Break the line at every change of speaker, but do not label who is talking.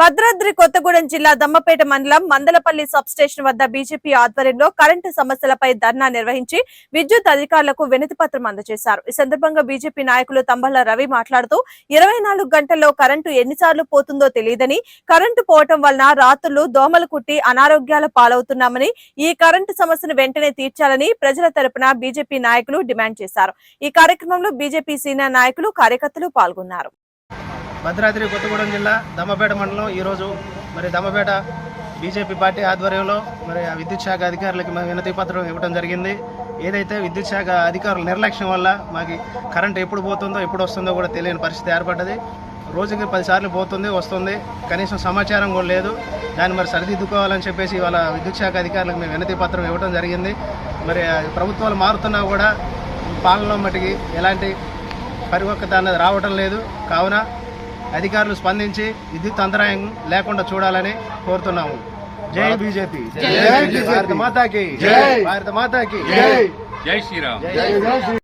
భద్రాద్రి కొత్తగూడెం జిల్లా దమ్మపేట మండలం Mandalapalli sub station వద్ద బీజేపీ ఆధ్వర్యంలో కరెంటు సమస్యలపై ధర్నా నిర్వహించి విద్యుత్ అధికారులకు వినతి పత్రం అందజేశారు. ఈ సందర్భంగా బీజేపీ నాయకులు తంబళ్ళ రవి మాట్లాడుతూ ఇరవై నాలుగు గంటల్లో కరెంటు ఎన్నిసార్లు పోతుందో తెలియదని కరెంటు పోవటం వలన రాత్రులు దోమలు కుట్టి అనారోగ్యాల పాలవుతున్నామని ఈ కరెంటు సమస్యను వెంటనే తీర్చాలని ప్రజల తరపున బీజేపీ నాయకులు డిమాండ్ చేశారు. ఈ కార్యక్రమంలో బీజేపీ సీనియర్ నాయకులు కార్యకర్తలు పాల్గొన్నారు.
భద్రాద్రి కొత్తగూడెం జిల్లా దమ్మపేట మండలం. ఈరోజు మరి దమ్మపేట బీజేపీ పార్టీ ఆధ్వర్యంలో మరి ఆ విద్యుత్ శాఖ అధికారులకి మేము వినతి పత్రం ఇవ్వడం జరిగింది. ఏదైతే విద్యుత్ శాఖ అధికారుల నిర్లక్ష్యం వల్ల మాకు కరెంట్ ఎప్పుడు పోతుందో ఎప్పుడు వస్తుందో కూడా తెలియని పరిస్థితి ఏర్పడ్డది. రోజుకి పదిసార్లు పోతుంది వస్తుంది. కనీసం సమాచారం కూడా లేదు. దాన్ని మరి సరిదిద్దుకోవాలని చెప్పేసి ఇవాళ విద్యుత్ శాఖ అధికారులకు మేము వినతి పత్రం ఇవ్వడం జరిగింది. మరి ప్రభుత్వాలు మారుతున్నా కూడా పాలనలో మటుకి ఎలాంటి పరిపక్వత అన్నది రావటం లేదు. కావున అధికారులు స్పందించి విద్యుత్ అంతరాయం లేకుండా చూడాలని కోరుతున్నాము. జై బీజేపీ. భారత మాతాకి. భారత మాతాకి.
జై. శ్రీరామ్.
జై